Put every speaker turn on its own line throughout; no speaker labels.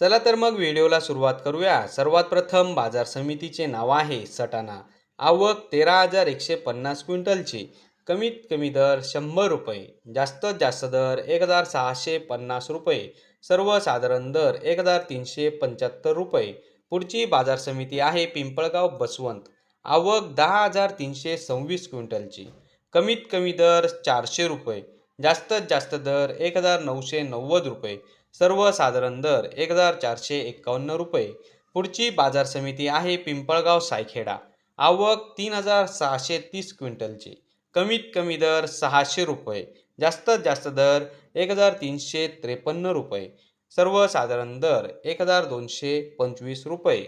चला तर मग व्हिडिओला सुरुवात करूया. सर्वात प्रथम बाजार समितीचे नाव आहे सटाणा. आवक तेरा हजार एकशे पन्नास क्विंटलची. कमीत कमी दर शंभर रुपये. जास्तीत जास्त दर एक हजार सहाशे पन्नास रुपये. सर्वसाधारण दर एक हजार तीनशे पंच्याहत्तर रुपये. पुढची बाजार समिती आहे पिंपळगाव बसवंत. आवक दहा हजार तीनशे सव्वीस क्विंटलची. कमीत कमी दर चारशे रुपये. जास्तीत जास्त दर एक हजार नऊशे नव्वद रुपये. सर्वसाधारण दर एक हजार चारशे एकावन्न रुपये. पुढची बाजार समिती आहे पिंपळगाव सायखेडा. आवक तीन हजार सहाशे तीस क्विंटलची. कमीत कमी दर सहाशे रुपये. जास्तीत जास्त दर एक हजार तीनशे त्रेपन्न रुपये. सर्वसाधारण दर एक हजार दोनशे पंचवीस रुपये.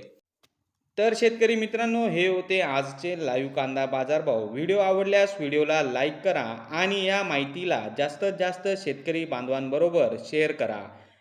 तर शेतकरी मित्रांनो हे होते आजचे लाईव्ह कांदा बाजारभाव. व्हिडिओ आवडल्यास व्हिडिओला लाईक करा आणि या माहितीला जास्तीत जास्त शेतकरी बांधवांबरोबर शेअर करा.